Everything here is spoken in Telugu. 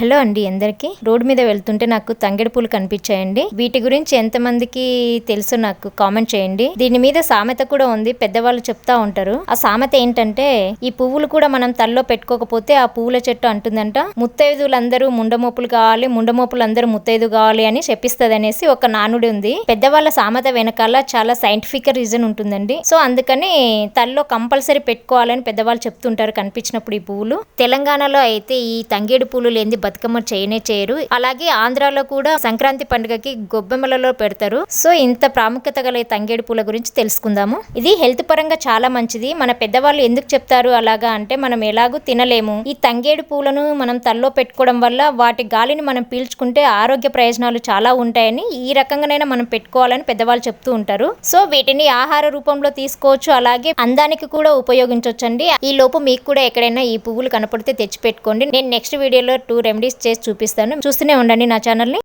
హలో అండి అందరికి. రోడ్ మీద వెళ్తుంటే నాకు తంగెడు పూలు కనిపించాయండి. వీటి గురించి ఎంతమందికి తెలుసు నాకు కామెంట్ చేయండి. దీని మీద సామెత కూడా ఉంది పెద్దవాళ్ళు చెప్తా ఉంటారు. ఆ సామెత ఏంటంటే ఈ పువ్వులు కూడా మనం తల్లో పెట్టుకోకపోతే ఆ పువ్వుల చెట్టు అంటుందంట. ముత్తైదులందరూ ముండమోపులు కావాలి ముండమోపులు అందరూ ముత్తైదు కావాలి అని చెప్పిస్తుంది అనేసి ఒక నానుడి ఉంది. పెద్దవాళ్ళ సామెత వెనకాల చాలా సైంటిఫిక్ రీజన్ ఉంటుందండి. సో అందుకని తల్లో కంపల్సరీ పెట్టుకోవాలని పెద్దవాళ్ళు చెప్తుంటారు కనిపించినప్పుడు ఈ పువ్వులు. తెలంగాణలో అయితే ఈ తంగేడు పూలు లేని బతుకమ్మ చేయనే చేయరు. అలాగే ఆంధ్రాలో కూడా సంక్రాంతి పండుగకి గొబ్బెమ్మలలో పెడతారు. సో ఇంత ప్రాముఖ్యత గల తంగేడు పూల గురించి తెలుసుకుందాము. ఇది హెల్త్ పరంగా చాలా మంచిది. మన పెద్దవాళ్ళు ఎందుకు చెప్తారు అలాగా అంటే మనం ఎలాగూ తినలేము. ఈ తంగేడు పూలను మనం తల్లో పెట్టుకోవడం వల్ల వాటి గాలిని మనం పీల్చుకుంటే ఆరోగ్య ప్రయోజనాలు చాలా ఉంటాయని ఈ రకంగానైనా మనం పెట్టుకోవాలని పెద్దవాళ్ళు చెప్తూ ఉంటారు. సో వీటిని ఆహార రూపంలో తీసుకోవచ్చు. అలాగే అందానికి కూడా ఉపయోగించవచ్చు అండి ఈ లోపు మీకు కూడా ఎక్కడైనా ఈ పువ్వులు కనపడితే తెచ్చి పెట్టుకోండి నేను నెక్స్ట్ వీడియోలో టూ రెమెడీస్ చేసి చూపిస్తాను. చూస్తూనే ఉండండి నా ఛానల్ని